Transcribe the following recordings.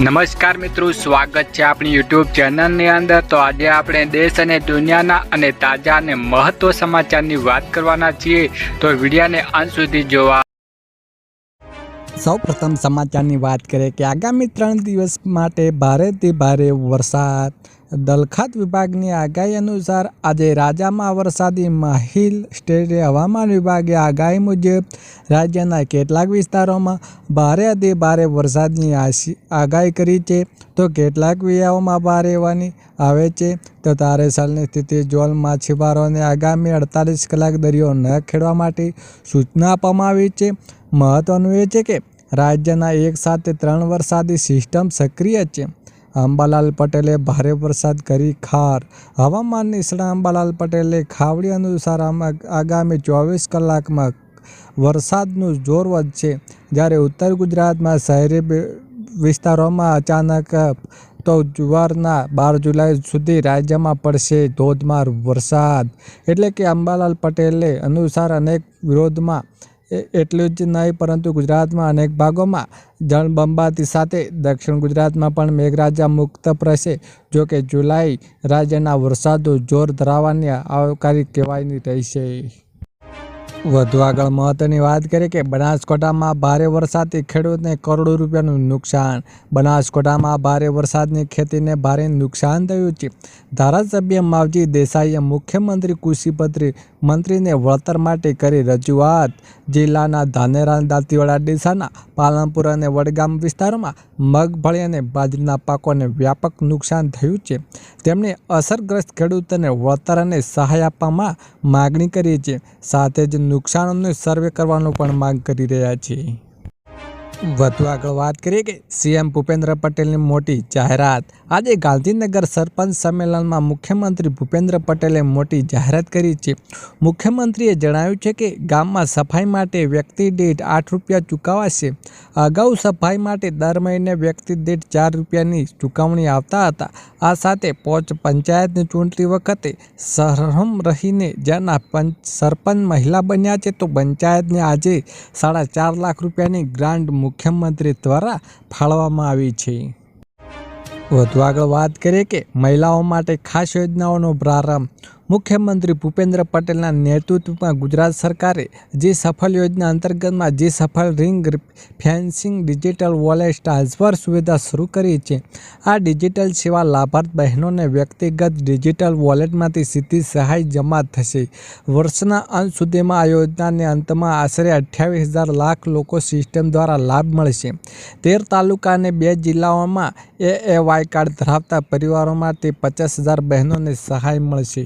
નમસ્કાર મિત્રો, સ્વાગત છે આપણી યુટ્યુબ ચેનલની અંદર. તો આજે આપણે દેશ અને દુનિયાના અને તાજા અને મહત્વ સમાચારની વાત કરવાના છીએ. તો વિડીયાને અંત સુધી જોવા. સૌ પ્રથમ સમાચારની વાત કરીએ કે આગામી ત્રણ દિવસ માટે ભારેથી ભારે વરસાદ દલખાત વિભાગની આગાહી અનુસાર આજે રાજામાં વરસાદી માહિલ સ્ટેટે હવામાન વિભાગે આગાહી મુજબ રાજ્યના કેટલાક વિસ્તારોમાં ભારે અતિ ભારે વરસાદની આશી આગાહી કરી છે. તો કેટલાક વિયાઓમાં ભારે હોવાની આવે છે. તો તારેસરની સ્થિતિ જોલ માછીમારોને આગામી અડતાલીસ કલાક દરિયો ન ખેડવા માટે સૂચના આપવામાં આવી છે. મહત્વનું એ છે કે રાજ્યના એક સાથે ત્રણ વરસાદી સિસ્ટમ સક્રિય છે. અંબાલાલ પટેલે ભારે વરસાદ કરી ખાર. હવામાન નિષ્ણાત અંબાલાલ પટેલે ખાવડી અનુસાર આગામી ચોવીસ કલાકમાં વરસાદનું જોર વધશે. જ્યારે ઉત્તર ગુજરાતમાં શહેરી વિસ્તારોમાં અચાનક તો જુવારના બાર જુલાઈ સુધી રાજ્યમાં પડશે ધોધમાર વરસાદ. એટલે કે અંબાલાલ પટેલે અનુસાર અનેક વિરોધમાં એટલું જ નહીં, પરંતુ ગુજરાતમાં અનેક ભાગોમાં જળબંબાતી સાથે દક્ષિણ ગુજરાતમાં પણ મેઘરાજા મુક્ત રહેશે. જોકે જુલાઈ રાજ્યના વરસાદો જોર ધરાવવાની આવકારી કહેવાયની રહેશે. વધુ આગળ મહત્વની વાત કરીએ કે બનાસકાંઠામાં ભારે વરસાદથી ખેડૂતને કરોડો રૂપિયાનું નુકસાન. બનાસકાંઠામાં ભારે વરસાદની ખેતીને ભારે નુકસાન થયું છે. ધારાસભ્ય માવજી દેસાઈએ મુખ્યમંત્રી કૃષિપત્રી મંત્રીને વળતર માટે કરી રજૂઆત. જિલ્લાના ધાનેરા દાંતીવાડા ડીસાના પાલનપુર અને વડગામ વિસ્તારોમાં મગફળી અને બાજરીના પાકોને વ્યાપક નુકસાન થયું છે. તેમણે અસરગ્રસ્ત ખેડૂતોને વળતર અને સહાય આપવામાં માગણી કરી છે. સાથે જ નુકસાનોનું સર્વે કરવાનું પણ માંગ કરી રહ્યા છે વધુ આગળ વાત કરીએ કે સીએમ ભૂપેન્દ્ર પટેલની મોટી જાહેરાત. આજે ગાંધીનગર સરપંચ સંમેલનમાં મુખ્યમંત્રી ભૂપેન્દ્ર પટેલે મોટી જાહેરાત કરી છે. મુખ્યમંત્રીએ જણાવ્યું છે કે ગામમાં સફાઈ માટે વ્યક્તિ દીઠ આઠ રૂપિયા ચૂકવાશે. અગાઉ સફાઈ માટે દર મહિને વ્યક્તિ દીઠ ચાર રૂપિયાની ચૂકવણી આવતા હતા. આ સાથે પોચ પંચાયતની ચૂંટણી વખતે સરહમ રહીને જ્યાંના પંચ સરપંચ મહિલા બન્યા છે તો પંચાયતને આજે સાડા ચાર લાખ રૂપિયાની ગ્રાન્ટ મુખ્યમંત્રી દ્વારા ફાળવવામાં આવી છે. વધુ આગળ વાત કરીએ કે મહિલાઓ માટે ખાસ યોજનાઓનો પ્રારંભ મુખ્યમંત્રી ભૂપેન્દ્ર પટેલના નેતૃત્વમાં ગુજરાત સરકારે જે સફળ યોજના અંતર્ગતમાં જે સફળ ring fencing digital wallet transfer સુવિધા શરૂ કરી છે, આ ડિજિટલ સેવા લાભાર્થ બહેનોને વ્યક્તિગત ડિજિટલ વોલેટમાંથી સીધી સહાય જમા થશે. વર્ષના અંત સુધીમાં આ યોજનાને અંતમાં આશરે અઠ્યાવીસ હજાર લાખ લોકો સિસ્ટમ દ્વારા લાભ મળશે. તેર તાલુકા અને બે જિલ્લાઓમાં એ વાય કાર્ડ ધરાવતા પરિવારોમાં તે પચાસ હજાર બહેનોને સહાય મળશે.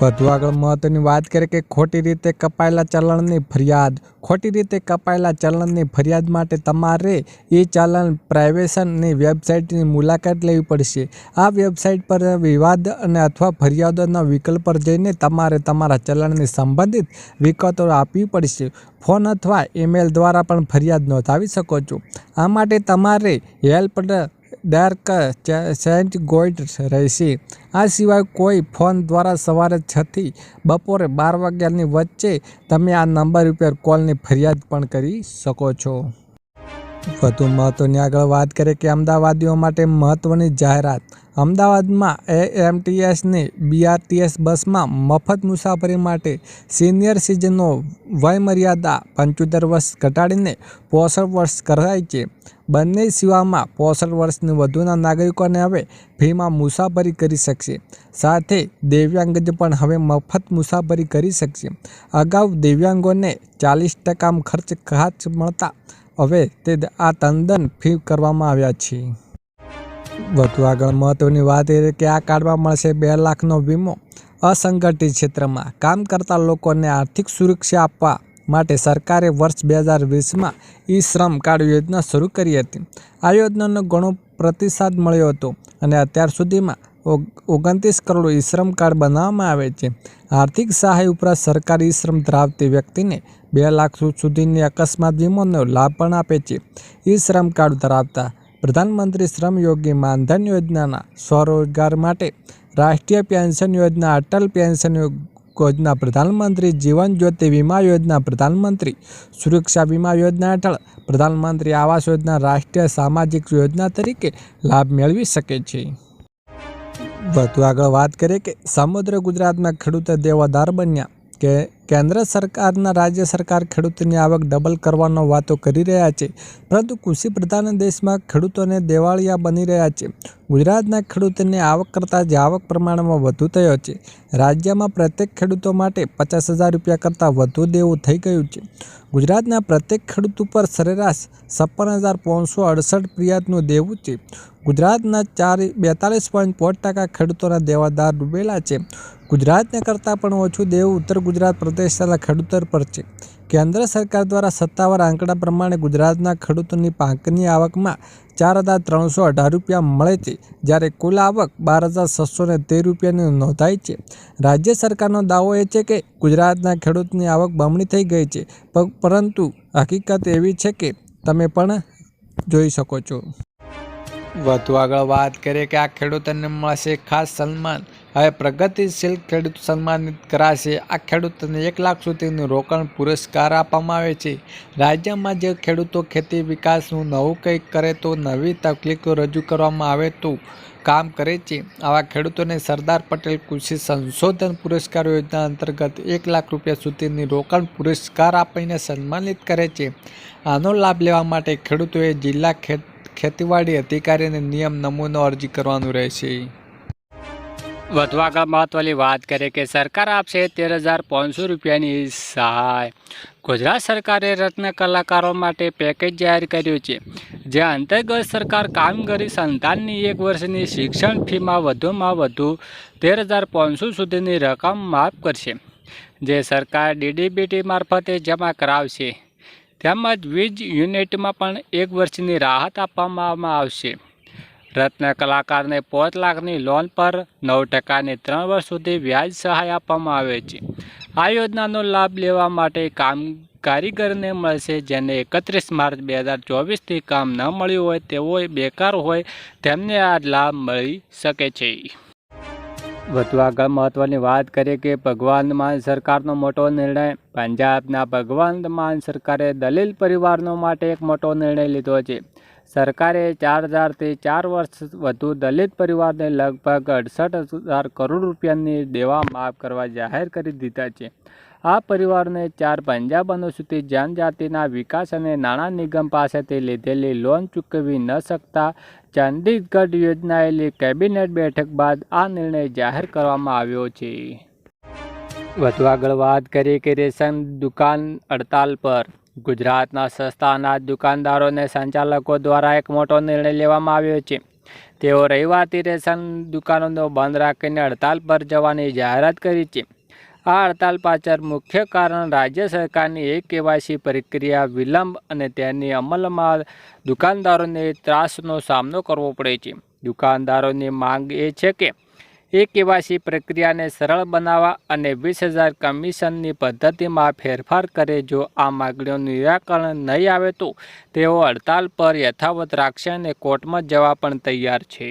વધુ આગળ મહત્વની વાત કરીએ કે ખોટી રીતે કપાયેલા ચલણની ફરિયાદ, ખોટી રીતે કપાયેલા ચલણની ફરિયાદ માટે તમારે એ ચલણ પ્રાઇવેશનની વેબસાઇટની મુલાકાત લેવી પડશે. આ વેબસાઇટ પર વિવાદ અને અથવા ફરિયાદોના વિકલ્પ પર જઈને તમારે તમારા ચલણની સંબંધિત વિગતો આપવી પડશે. ફોન અથવા ઈમેલ દ્વારા પણ ફરિયાદ નોંધાવી શકો છો. આ માટે તમારે હેલ્પ ડાર્ક સેન્ટ ગોઇડ રહેશે. આ સિવાય કોઈ ફોન દ્વારા સવારે છથી બપોરે બાર વાગ્યાની વચ્ચે તમે આ નંબર ઉપર કોલની ફરિયાદ પણ કરી શકો છો. વધુ મહત્વની આગળ વાત કરીએ કે અમદાવાદીઓ માટે મહત્વની જાહેરાત. અમદાવાદમાં એએમટીએસની બીઆરટીએસ બસમાં મફત મુસાફરી માટે સિનિયર સિટીઝનનો વયમર્યાદા પંચોતેર વર્ષ ઘટાડીને પોસઠ વર્ષ કરાઈ છે. બંને સેવામાં પોસઠ વર્ષની વધુના નાગરિકોને હવે ફીમાં મુસાફરી કરી શકશે. સાથે દિવ્યાંગજ પણ હવે મફત મુસાફરી કરી શકશે. અગાઉ દિવ્યાંગોને ચાલીસ ટકા ખર્ચ ખાચ મળતા હવે તે આ તંદન ફી કરવામાં આવ્યા છે. વધુ આગળ મહત્ત્વની વાત એ કે આ કાર્ડમાં મળશે બે લાખનો વીમો અસંગઠિત ક્ષેત્રમાં. કામ કરતા લોકોને આર્થિક સુરક્ષા આપવા માટે સરકારે વર્ષ બે હજાર વીસમાં ઈ શ્રમ કાર્ડ યોજના શરૂ કરી હતી. આ યોજનાનો ઘણો પ્રતિસાદ મળ્યો હતો અને અત્યાર સુધીમાં ઓગ- ઓગણત્રીસ કરોડ ઈ શ્રમ કાર્ડ બનાવવામાં આવે છે. આર્થિક સહાય ઉપરાંત સરકાર ઈ શ્રમ ધરાવતી વ્યક્તિને બે લાખ સુધીની અકસ્માત વીમોનો લાભ પણ આપે છે. ઈ શ્રમ કાર્ડ ધરાવતા પ્રધાનમંત્રી શ્રમ યોગી માનધન યોજનાના સ્વરોજગાર માટે રાષ્ટ્રીય પેન્શન યોજના, અટલ પેન્શન યોજના પ્રધાનમંત્રી જીવન જ્યોતિ વીમા યોજના, પ્રધાનમંત્રી સુરક્ષા વીમા યોજના હેઠળ પ્રધાનમંત્રી આવાસ યોજના, રાષ્ટ્રીય સામાજિક યોજના તરીકે લાભ મેળવી શકે છે. વધુ આગળ વાત કરીએ કે સમુદ્ર ગુજરાતના ખેડૂતો દેવાદાર બન્યા. કે કેન્દ્ર સરકારના રાજ્ય સરકાર ખેડૂતોની આવક ડબલ કરવાનો વાતો કરી રહ્યા છે. પરંતુ કૃષિ પ્રધાન દેશમાં ખેડૂતોને દેવાળિયા બની રહ્યા છે. ગુજરાતના ખેડૂતોની આવક કરતાં જ આવક પ્રમાણમાં વધુ થયો છે. રાજ્યમાં પ્રત્યેક ખેડૂતો માટે પચાસ હજાર રૂપિયા કરતાં વધુ દેવું થઈ ગયું છે. ગુજરાતના પ્રત્યેક ખેડૂત ઉપર સરેરાશ છપ્પન હજાર પાંચસો અડસઠ ફરિયાદનું દેવું છે. ગુજરાતના ચાર બેતાલીસ પોઈન્ટ પાંચ ટકા ખેડૂતોના દેવાદાર ડૂબેલા છે. ગુજરાતને કરતાં પણ ઓછું દેવું ઉત્તર ગુજરાત પ્રદેશ તથા ખેડૂતર પર છે. કેન્દ્ર સરકાર દ્વારા સત્તાવાર આંકડા પ્રમાણે ગુજરાતના ખેડૂતોની પાકની આવકમાં ચાર હજાર ત્રણસો અઢાર રૂપિયા મળે છે. જ્યારે કુલ આવક બાર હજાર છસો ને તેર રૂપિયાની નોંધાઈ છે. રાજ્ય સરકારનો દાવો એ છે કે ગુજરાતના ખેડૂતની આવક બમણી થઈ ગઈ છે. પરંતુ હકીકત એવી છે કે તમે પણ જોઈ શકો છો. વધુ આગળ વાત કરીએ કે આ ખેડૂતોને મળશે ખાસ સન્માન. હવે પ્રગતિશીલ ખેડૂત સન્માનિત કરાશે. આ ખેડૂતોને એક લાખ સુધીનું રોકાણ પુરસ્કાર આપવામાં આવે છે. રાજ્યમાં જે ખેડૂતો ખેતી વિકાસનું નવું કંઈક કરે તો નવી તકલીફો રજૂ કરવામાં આવે તો કામ કરે છે. આવા ખેડૂતોને સરદાર પટેલ કૃષિ સંશોધન પુરસ્કાર યોજના અંતર્ગત એક લાખ રૂપિયા સુધીની રોકાણ પુરસ્કાર આપીને સન્માનિત કરે છે. આનો લાભ લેવા માટે ખેડૂતોએ જિલ્લા ખેત, ખેતીવાડી અધિકારીને નિયમ નમૂનો અરજી કરવાનું રહેશે. વધુ આગળ મહત્વની વાત કરીએ કે સરકાર આપશે તેર હજાર પાંચસો રૂપિયાની સહાય. ગુજરાત સરકારે રત્ન કલાકારો માટે પેકેજ જાહેર કર્યું છે, જે અંતર્ગત સરકાર કામગીરી સંતાનની એક વર્ષની શિક્ષણ ફીમાં વધુમાં વધુ તેર હજાર પાંચસો સુધીની રકમ માફ કરશે, જે સરકાર ડીડીબીટી મારફતે જમા કરાવશે. તેમજ વીજ યુનિટમાં પણ એક વર્ષની રાહત આપવામાં આવશે. રત્ન કલાકારને પાંચ લાખની લોન પર નવ ટકાની ત્રણ વર્ષ સુધી વ્યાજ સહાય આપવામાં આવે છે. આ યોજનાનો લાભ લેવા માટે કામ કારીગરને મળશે જેને એકત્રીસ માર્ચ બે હજાર ચોવીસથી કામ ન મળ્યું હોય તેઓ બેકાર હોય તેમને આ લાભ મળી શકે છે. વધુ આગળ મહત્વની વાત કરીએ કે ભગવાન માન સરકારનો મોટો નિર્ણય. પંજાબના ભગવાન માન સરકારે દલીલ પરિવારનો માટે એક મોટો નિર્ણય લીધો છે. સરકારે ચાર હજારથી ચાર વર્ષ વધુ દલિત પરિવારને લગભગ અડસઠ હજાર કરોડ રૂપિયાની દેવા માફ કરવા જાહેર કરી દીધા છે. આ પરિવારને ચાર પંજાબ અનુસૂચિત જનજાતિના વિકાસ અને નાણાં નિગમ પાસેથી લીધેલી લોન ચૂકવી ન શકતા ચંદીગઢ યોજનાયેલી કેબિનેટ બેઠક બાદ આ નિર્ણય જાહેર કરવામાં આવ્યો છે. વધુ આગળ વાત કરીએ કે રેશન દુકાન હડતાલ પર. ગુજરાતના સસ્તા અનાજ દુકાનદારોને સંચાલકો દ્વારા એક મોટો નિર્ણય લેવામાં આવ્યો છે. તેઓ રવિવારથી રેશન દુકાનોનો બંધ રાખીને હડતાલ પર જવાની જાહેરાત કરી છે. આ હડતાલ પાછળ મુખ્ય કારણ રાજ્ય સરકારની એક કેવાયસી પ્રક્રિયા વિલંબ અને તેની અમલમાં દુકાનદારોને ત્રાસનો સામનો કરવો પડે છે. દુકાનદારોની માંગ એ છે કે એ કેવાયસી પ્રક્રિયાને સરળ બનાવવા અને વીસ હજાર કમિશનની પદ્ધતિમાં ફેરફાર કરે જો આ માગણીઓનું નિરાકરણ નહીં આવે તો તેઓ હડતાલ પર યથાવત રાખશે અને કોર્ટમાં જવા પણ તૈયાર છે.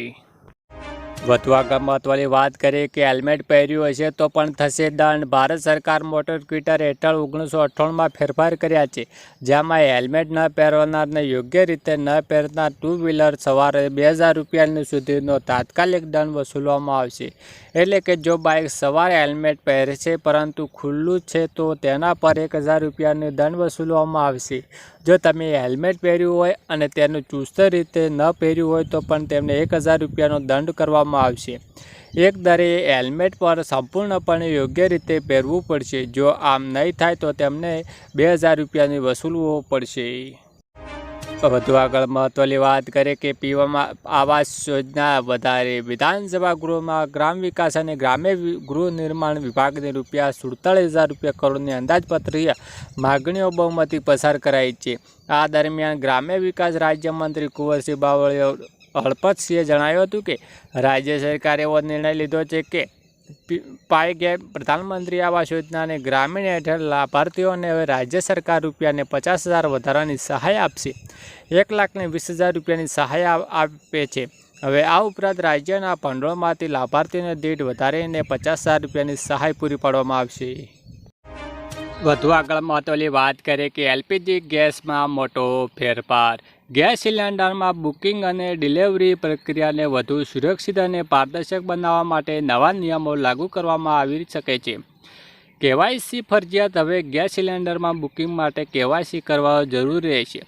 વધુ આગળ મહત્વની વાત કરીએ કે હેલ્મેટ પહેર્યું હશે તો પણ થશે દંડ. ભારત સરકાર મોટર ક્વિટર હેઠળ ઓગણીસો અઠ્ઠાણુંમાં ફેરફાર કર્યા છે, જેમાં હેલ્મેટ ન પહેરનારને યોગ્ય રીતે ન પહેરનાર ટુ વ્હીલર સવારે બે હજાર રૂપિયાની સુધીનો તાત્કાલિક દંડ વસૂલવામાં આવશે. એટલે કે જો બાઇક સવારે હેલ્મેટ પહેરશે પરંતુ ખુલ્લું છે તો તેના પર એક હજાર રૂપિયાનો દંડ વસૂલવામાં આવશે. જો તમે હેલ્મેટ પહેર્યું હોય અને તેનું ચુસ્ત રીતે ન પહેર્યું હોય તો પણ તેમને એક હજાર રૂપિયાનો દંડ કરવામાં આવશે. એક દરે હેલ્મેટ પર સંપૂર્ણપણે યોગ્ય રીતે પહેરવું પડશે. જો આમ નહીં થાય તો તેમને બે હજાર રૂપિયાની વસૂલવો પડશે. વધુ આગળ મહત્વની વાત કરીએ કે પીવામાં આવાસ યોજના વધારે. વિધાનસભા ગૃહમાં ગ્રામ વિકાસ અને ગ્રામ્ય ગૃહ નિર્માણ વિભાગની રૂપિયા સુડતાળીસ હજાર રૂપિયા કરોડની અંદાજપત્રીય માગણીઓ બહુમતી પસાર કરાઈ છે. આ દરમિયાન ગ્રામ્ય વિકાસ રાજ્યમંત્રી કુંવરસિંહ બાવળીએ હળપતસિંહે જણાવ્યું હતું કે રાજ્ય સરકારે એવો નિર્ણય લીધો છે કે પાય ગેપ પ્રધાનમંત્રી આવાસ યોજનાને ગ્રામીણ હેઠળ લાભાર્થીઓને હવે રાજ્ય સરકાર રૂપિયાને પચાસ હજાર વધારાની સહાય આપશે. એક લાખને વીસ હજાર રૂપિયાની સહાય આપે છે. હવે આ ઉપરાંત રાજ્યના ભંડોળમાંથી લાભાર્થીઓને દીઠ વધારીને પચાસ હજાર રૂપિયાની સહાય પૂરી પાડવામાં આવશે. વધુ આગળ મહત્વની વાત કરીએ કે એલપીજી ગેસમાં મોટો ફેરફાર. ગેસ સિલિન્ડરમાં બુકિંગ અને ડિલિવરી પ્રક્રિયાને વધુ સુરક્ષિત અને પારદર્શક બનાવવા માટે નવા નિયમો લાગુ કરવામાં આવી શકે છે. કેવાયસી ફરજિયાત હવે ગેસ સિલિન્ડરમાં બુકિંગ માટે કેવાયસી કરવા જરૂરી રહેશે.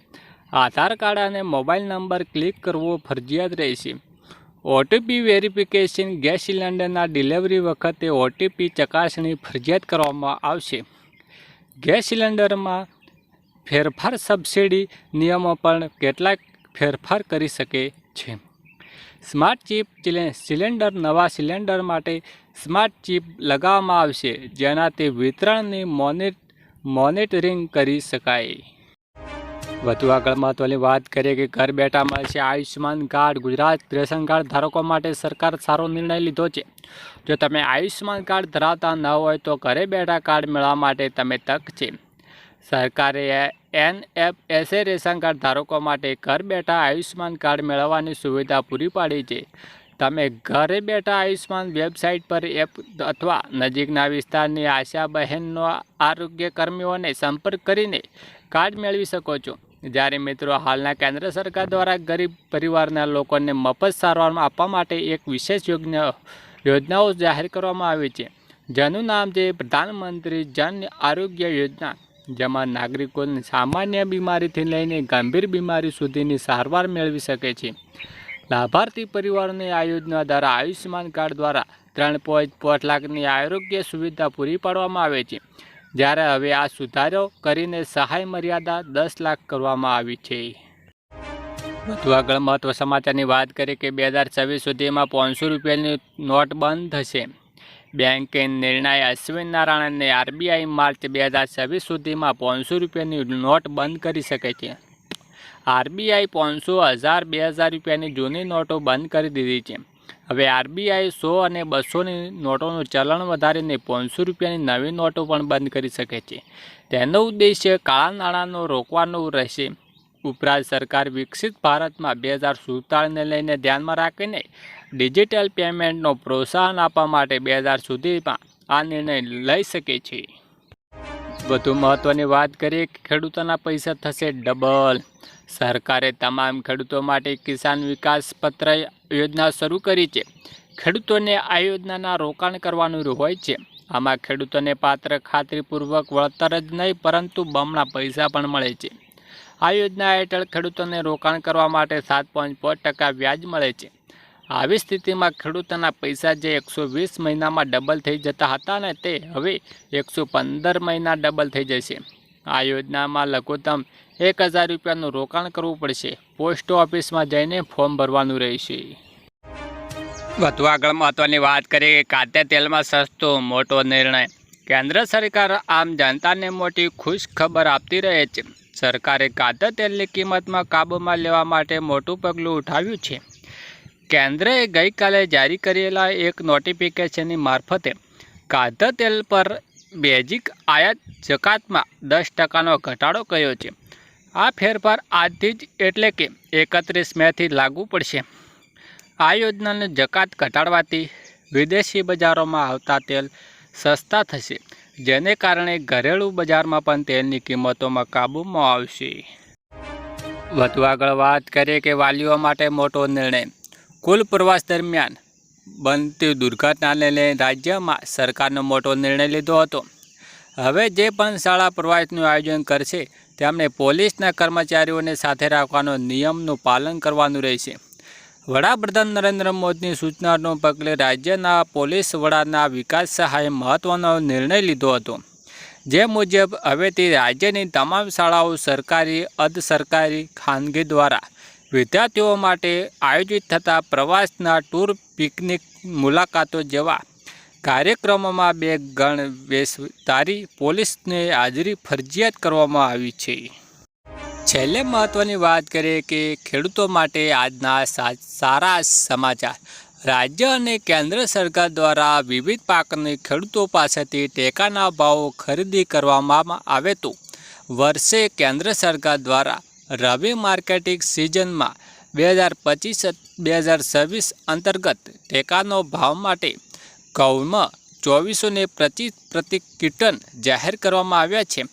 આધાર કાર્ડ અને મોબાઈલ નંબર ક્લિક કરવો ફરજિયાત રહેશે. ઓટીપી વેરિફિકેશન ગેસ સિલિન્ડરના ડિલિવરી વખતે ઓટીપી ચકાસણી ફરજિયાત કરવામાં આવશે. ગેસ સિલિન્ડરમાં ફેરફાર સબસિડી નિયમો પણ કેટલાક ફેરફાર કરી શકે છે. સ્માર્ટ ચિપ સિલિન્ડર, નવા સિલિન્ડર માટે સ્માર્ટ ચિપ લગાવવામાં આવશે, જેનાથી વિતરણની મોનિટ, મોનિટરિંગ કરી શકાય. વધુ આગળ મહત્વની વાત કરીએ કે ઘર બેઠા મળશે. Ayushman card, Gujarat ration card ધારકો માટે સરકાર સારો નિર્ણય લીધો છે. જો તમે આયુષ્યમાન કાર્ડ ધરાવતા ન હોય તો ઘરે બેઠા કાર્ડ મેળવવા માટે તમે તક છે. સરકારે એન એફ એસે રેશન કાર્ડ ધારકો માટે ઘર બેઠા આયુષ્યમાન કાર્ડ મેળવવાની સુવિધા પૂરી પાડી છે. તમે ઘરે બેઠા આયુષ્યમાન વેબસાઇટ પર એપ અથવા નજીકના વિસ્તારની આશા બહેનનો આરોગ્ય કર્મીઓને સંપર્ક કરીને કાર્ડ મેળવી શકો છો. જ્યારે મિત્રો હાલના કેન્દ્ર સરકાર દ્વારા ગરીબ પરિવારના લોકોને મફત સારવાર આપવા માટે એક વિશેષ યોજના યોજનાઓ જાહેર કરવામાં આવી છે. જેનું નામ છે પ્રધાનમંત્રી જન આરોગ્ય યોજના. જેમાં નાગરિકોને સામાન્ય બીમારીથી લઈને ગંભીર બીમારી સુધીની સારવાર મેળવી શકે છે. લાભાર્થી પરિવારોને આ યોજના દ્વારા આયુષ્યમાન કાર્ડ દ્વારા ત્રણ પોઈન્ટ પાંચ લાખની આરોગ્ય સુવિધા પૂરી પાડવામાં આવે છે. જ્યારે હવે આ સુધારો કરીને સહાય મર્યાદા દસ લાખ કરવામાં આવી છે. વધુ આગળ મહત્વ સમાચારની વાત કરીએ કે બે હજાર છવ્વીસ સુધીમાં પાંચસો રૂપિયાની નોટ બંધ થશે. બેંકે નિર્ણય અશ્વિન નારાયણને આરબીઆઈ માર્ચ બે હજાર છવ્વીસ સુધીમાં પાંચસો રૂપિયાની નોટ બંધ કરી શકે છે. આરબીઆઈ પાંચસો હજાર બે હજાર રૂપિયાની જૂની નોટો બંધ કરી દીધી છે. હવે આરબીઆઈ સો અને બસોની નોટોનું ચલણ વધારીને પાંચસો રૂપિયાની નવી નોટો પણ બંધ કરી શકે છે. તેનો ઉદ્દેશ્ય કાળા નાણાંનો રોકવાનો રહેશે. ઉપરાંત સરકાર વિકસિત ભારતમાં બે હજાર સુડતાળીસને લઈને ધ્યાનમાં રાખીને ડિજિટલ પેમેન્ટનો પ્રોત્સાહન આપવા માટે બે હજાર સુધીમાં આ નિર્ણય લઈ શકે છે. વધુ મહત્ત્વની વાત કરીએ કે ખેડૂતોના પૈસા થશે ડબલ. સરકારે તમામ ખેડૂતો માટે કિસાન વિકાસ પત્ર યોજના શરૂ કરી છે. ખેડૂતોને આ યોજનાના રોકાણ કરવાનું હોય છે. આમાં ખેડૂતોને પાત્ર ખાતરીપૂર્વક વળતર જ નહીં, પરંતુ બમણા પૈસા પણ મળે છે. આ યોજના હેઠળ ખેડૂતોને રોકાણ કરવા માટે સાત પોઈન્ટ ટકા વ્યાજ મળે છે. આવી સ્થિતિમાં ખેડૂતોના પૈસા જે એકસો વીસ મહિનામાં ડબલ થઈ જતા હતા ને તે હવે એકસો પંદર મહિના ડબલ થઈ જશે. આ યોજનામાં લઘુત્તમ એક હજાર રૂપિયાનું રોકાણ કરવું પડશે. પોસ્ટ ઓફિસમાં જઈને ફોર્મ ભરવાનું રહેશે. વધુ આગળ મહત્વની વાત કરીએ કાતે તેલમાં સસ્તો મોટો નિર્ણય. કેન્દ્ર સરકાર આમ જનતાને મોટી ખુશ ખબર આપતી રહે છે. સરકારે કાદર તેલની કિંમતમાં કાબૂમાં લેવા માટે મોટું પગલું ઉઠાવ્યું છે. કેન્દ્રએ ગઈકાલે જારી કરેલા એક નોટિફિકેશનની મારફતે કાતર તેલ પર બેઝિક આયાત જકાતમાં દસ ટકાનો ઘટાડો કર્યો છે. આ ફેરફાર આજથી જ એટલે કે એકત્રીસ મેથી લાગુ પડશે. આ યોજનાને જકાત ઘટાડવાથી વિદેશી બજારોમાં આવતા તેલ સસ્તા થશે. જેને કારણે ઘરેલુ બજારમાં પણ તેલની કિંમતોમાં કાબૂમાં આવશે. વધુ આગળ વાત કરીએ કે વાલીઓ માટે મોટો નિર્ણય. કુલ પ્રવાસ દરમિયાન બનતી દુર્ઘટનાને લઈને રાજ્યમાં સરકારનો મોટો નિર્ણય લીધો હતો. હવે જે પણ શાળા પ્રવાસનું આયોજન કરશે તેમણે પોલીસના કર્મચારીઓને સાથે રાખવાનો નિયમનું પાલન કરવાનું રહેશે. વડાપ્રધાન નરેન્દ્ર મોદીની સૂચનાનો પગલે રાજ્યના પોલીસ વડાના વિકાસ સહાયે મહત્ત્વનો નિર્ણય લીધો હતો. જે મુજબ હવેથી રાજ્યની તમામ શાળાઓ સરકારી અર્ધ સરકારી ખાનગી દ્વારા વિદ્યાર્થીઓ માટે આયોજિત થતા પ્રવાસના ટૂર પિકનિક મુલાકાતો જેવા કાર્યક્રમોમાં બે ગણ વેશધારી પોલીસને હાજરી ફરજિયાત કરવામાં આવી છે. છેલ્લે મહત્ત્વની વાત કરીએ કે ખેડૂતો માટે આજના સારા સમાચાર. રાજ્ય અને કેન્દ્ર સરકાર દ્વારા વિવિધ પાકની ખેડૂતો પાસેથી ટેકાના ભાવો ખરીદી કરવામાં આવે તો વર્ષે કેન્દ્ર સરકાર દ્વારા રવિ માર્કેટિંગ સિઝનમાં બે હજાર પચીસ, બે હજાર છવ્વીસ અંતર્ગત ટેકાનો ભાવ માટે ઘઉંમાં ચોવીસો ને પ્રતિ કિટન જાહેર કરવામાં આવ્યા છે.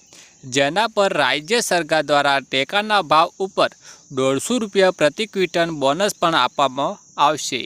જેના પર રાજ્ય સરકાર દ્વારા ટેકાના ભાવ ઉપર દોઢસો રૂપિયા પ્રતિ ક્વિન્ટલ બોનસ પણ આપવામાં આવશે.